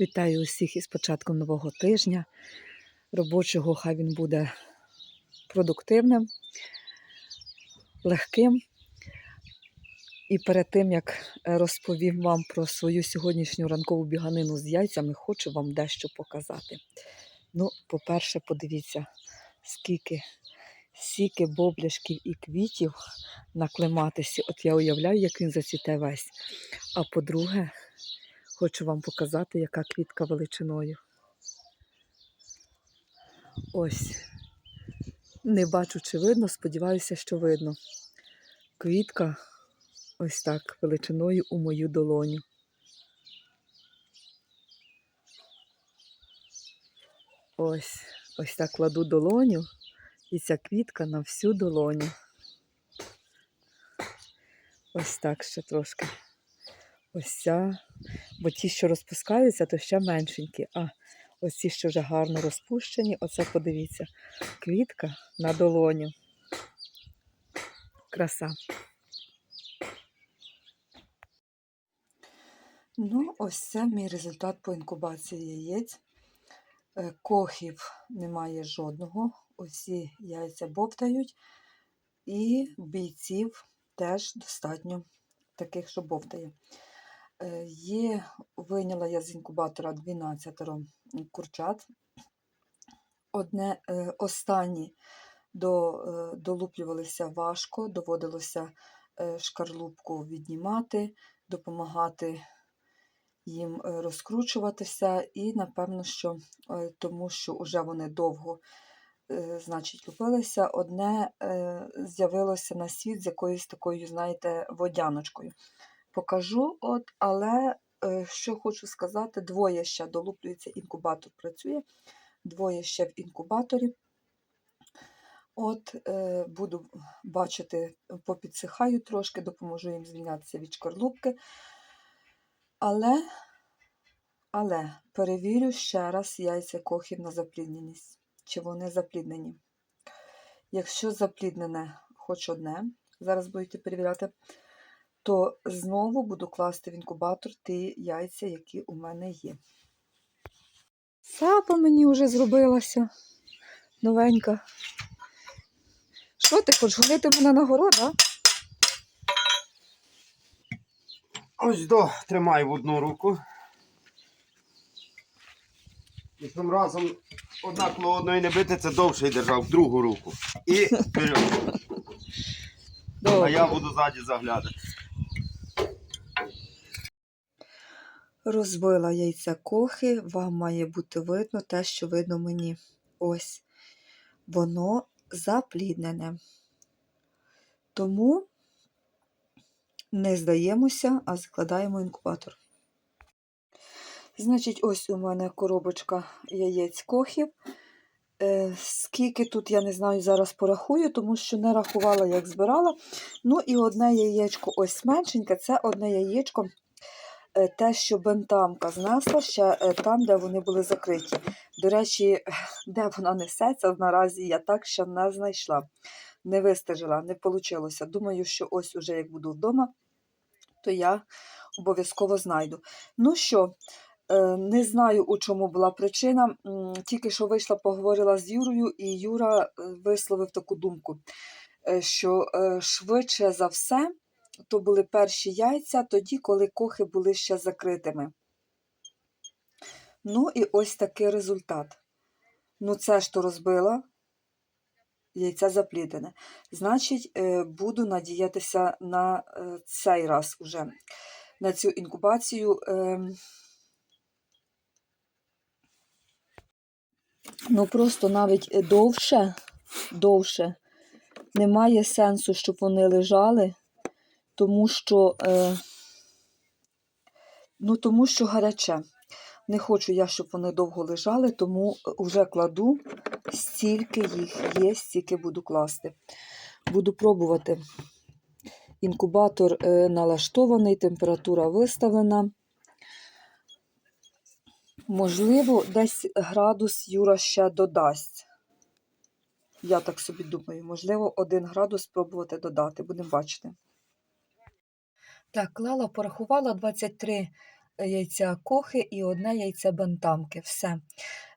Вітаю усіх із початком нового тижня. Робочого хай він буде продуктивним, легким. І перед тим, як е, розповім вам про свою сьогоднішню ранкову біганину з яйцями, хочу вам дещо показати. Ну, по-перше, подивіться, скільки сіки, бобляшків і квітів на клематисі. От я уявляю, як він зацвіте весь. А по-друге, Хочу вам показати, яка квітка величиною. Ось. Не бачу, чи видно, сподіваюся, що видно. Квітка ось так величиною у мою долоню. Ось, ось так кладу долоню, і ця квітка на всю долоню. Ось так ще трошки. Ось ця. Бо ті, що розпускаються, то ще меншенькі. А ось ці, що вже гарно розпущені, оце подивіться. Квітка на долоню. Краса. Ну, ось це мій результат по інкубації яєць. Е, Кохів немає жодного. Усі яйця бовтають. І бійців теж достатньо таких, що бовтає. Е, Є, вийняла я з інкубатора 12 курчат. Одне, е, останні до, е, долуплювалися важко, доводилося шкарлупку віднімати, допомагати їм розкручуватися, і, напевно, що тому що вже вони довго значить, лупилися, одне з'явилося на світ з якоюсь такою, знаєте, водяночкою покажу. От, Але е, що хочу сказати, двоє ще долуплюється, інкубатор працює, двоє ще в інкубаторі. От, е, Буду бачити, попідсихаю трошки, допоможу їм звільнятися від шкарлупки. Але, але перевірю ще раз яйця кохів на заплідненість, чи вони запліднені. Якщо запліднене хоч одне, зараз будете перевіряти, то знову буду класти в інкубатор ті яйця, які у мене є. Сапа мені вже зробилася новенька. Що ти хочеш гонити мене на город, а? Ось до тримай в одну руку. І цим разом одна коло одної не бити, це довше держав в другу руку. І вперед. А я буду ззаді заглядати. Розбила яйця кохи, вам має бути видно те, що видно мені. Ось. Воно запліднене. Тому не здаємося, а закладаємо інкубатор. Значить, ось у мене коробочка яєць кохів. Е, скільки тут, я не знаю, зараз порахую, тому що не рахувала, як збирала. Ну і одне яєчко ось меншеньке, це одне яєчко те, що бентамка знесла ще е, там, де вони були закриті. До речі, де вона несеться, наразі я так ще не знайшла, не вистежила, не вийшло. Думаю, що ось уже як буду вдома, то я обов'язково знайду. Ну що, е, не знаю, у чому була причина. Тільки що вийшла, поговорила з Юрою, і Юра е, висловив таку думку, е, що е, швидше за все то були перші яйця тоді, коли кохи були ще закритими. Ну і ось такий результат. Ну, це ж то розбила, яйця заплідене. Значить, е, буду надіятися на е, цей раз уже, на цю інкубацію. ем, Ну, просто навіть е, довше, довше немає сенсу, щоб вони лежали, тому що, е, ну, тому що гаряче. Не хочу я, щоб вони довго лежали, тому вже кладу стільки їх є, стільки буду класти. Буду пробувати. Інкубатор е, налаштований, температура виставлена. Можливо, десь градус Юра ще додасть. Я так собі думаю, можливо, один градус спробувати додати. Будемо бачити. Так, клала, порахувала 23 яйця кохи і одне яйце бантамки. Все.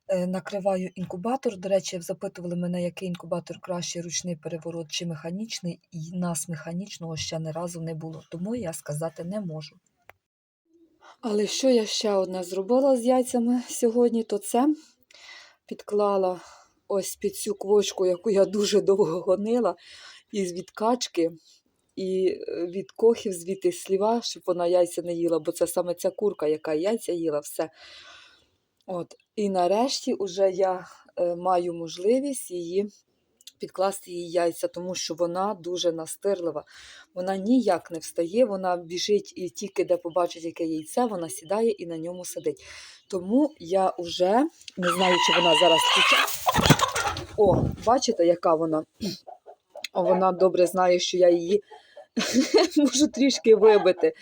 Е, Накриваю інкубатор. До речі, запитували мене, який інкубатор краще, ручний переворот чи механічний. І нас механічного ще не разу не було, тому я сказати не можу. Але що я ще одне зробила з яйцями сьогодні, то це підклала ось під цю квочку, яку я дуже довго гонила, із відкачки, і е, від кохів звідти сліва, щоб вона яйця не їла, бо це саме ця курка, яка яйця їла, все. От. І нарешті уже я е, маю можливість її підкласти їй яйця, тому що вона дуже настирлива. Вона ніяк не встає, вона біжить і тільки де побачить, яке яйце, вона сідає і на ньому сидить. Тому я вже не знаю, чи вона зараз включає. О, бачите, яка вона? Вона добре знає, що я її можу трішки вибити.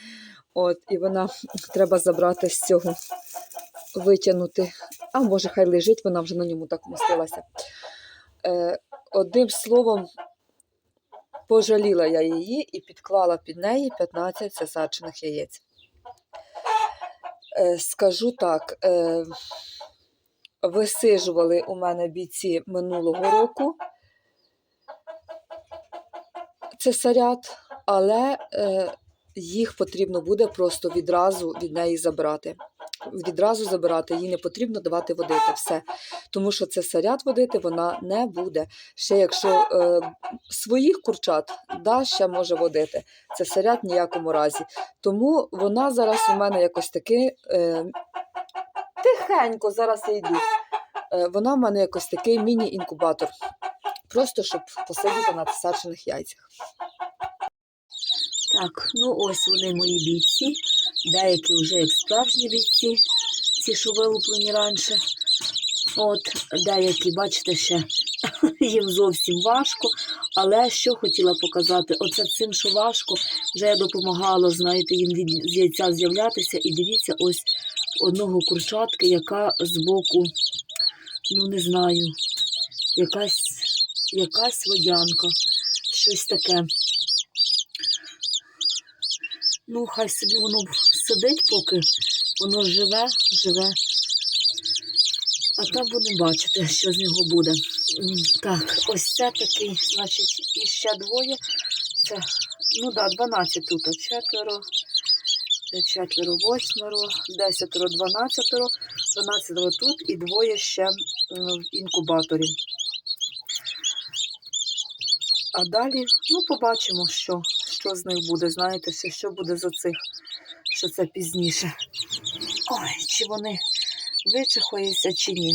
От, і вона треба забрати з цього, витягнути. А може, хай лежить, вона вже на ньому так вмостилася. Е, одним словом, пожаліла я її і підклала під неї 15 засаджених яєць. Е, скажу так, е, висижували у мене бійці минулого року цесарят, але е, їх потрібно буде просто відразу від неї забрати. Відразу забирати, їй не потрібно давати водити все. Тому що цесарят водити вона не буде. Ще якщо е, своїх курчат, да, ще може водити. Цесарят ніякому разі. Тому вона зараз у мене якось таки е, тихенько, зараз я йду. Е, вона в мене якось такий міні-інкубатор. Просто щоб посидіти на цесарчених яйцях. Так, ну ось вони мої бійці. Деякі вже як справжні бійці, ці, що вилуплені раніше. От, деякі, бачите, ще їм зовсім важко. Але що хотіла показати, оце цим, що важко, вже я допомагала, знаєте, їм від з яйця з'являтися. І дивіться, ось одного курчатки, яка збоку, ну не знаю, якась, якась водянка, щось таке. Ну, хай собі воно сидить, поки воно живе, живе. А там будемо бачити, що з нього буде. Так, ось це такий, значить, і ще двоє. Це, ну так, да, 12 тут, а четверо, четверо, восьмеро, десятеро, дванадцятеро, дванадцятеро тут і двоє ще в інкубаторі. А далі, ну, побачимо, що, що з них буде. Знаєте, що, що буде за цих, що це пізніше. Ой, чи вони вичихаються, чи ні.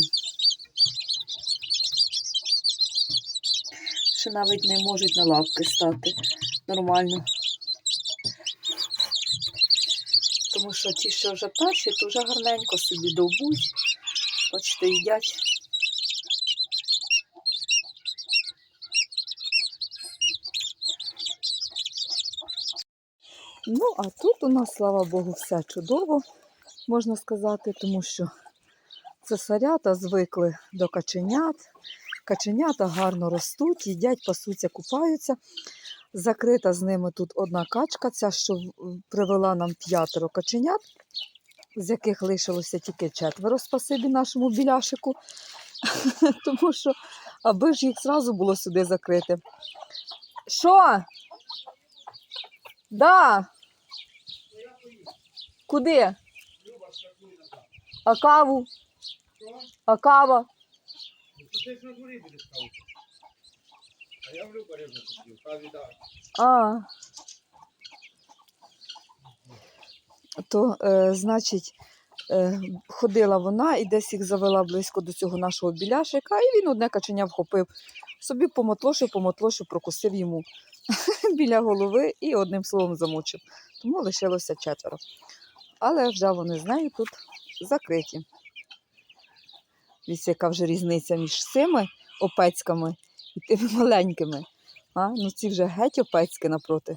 Що навіть не можуть на лапки стати нормально. Тому що ті, що вже перші, то вже гарненько собі довбуть. Бачите, їдять. Ну, а тут у нас, слава Богу, все чудово, можна сказати, тому що цесарята звикли до каченят. Каченята гарно ростуть, їдять, пасуться, купаються. Закрита з ними тут одна качка, ця, що привела нам п'ятеро каченят, з яких лишилося тільки четверо, спасибі нашому біляшику. Тому що, аби ж їх зразу було сюди закрити. Що? Да. Куди? А каву? А кава? Ти ж на дворі будеш каву. А я в Люба рибу купив, каві да. А. То, е, значить, е, ходила вона і десь їх завела близько до цього нашого біляшика, і він одне каченя вхопив. Собі помотлошив, помотлошив, прокусив йому біля голови і одним словом замучив. Тому лишилося четверо. Але вже вони з нею тут закриті. Дивіться, яка вже різниця між цими опецьками і тими маленькими. А? Ну ці вже геть опецькі напроти.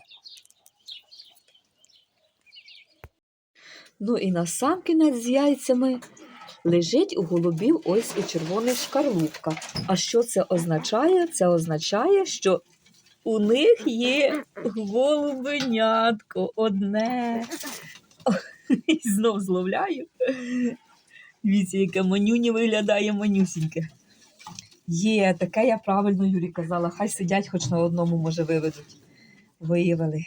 Ну і на сам кінець з яйцями лежить у голубів ось і червона шкарлупка. А що це означає? Це означає, що у них є голубенятко одне. І знов зловляю. Дивіться, яке манюні виглядає манюсіньке. Є, таке я правильно Юрі казала. Хай сидять хоч на одному, може, виведуть. Виявили.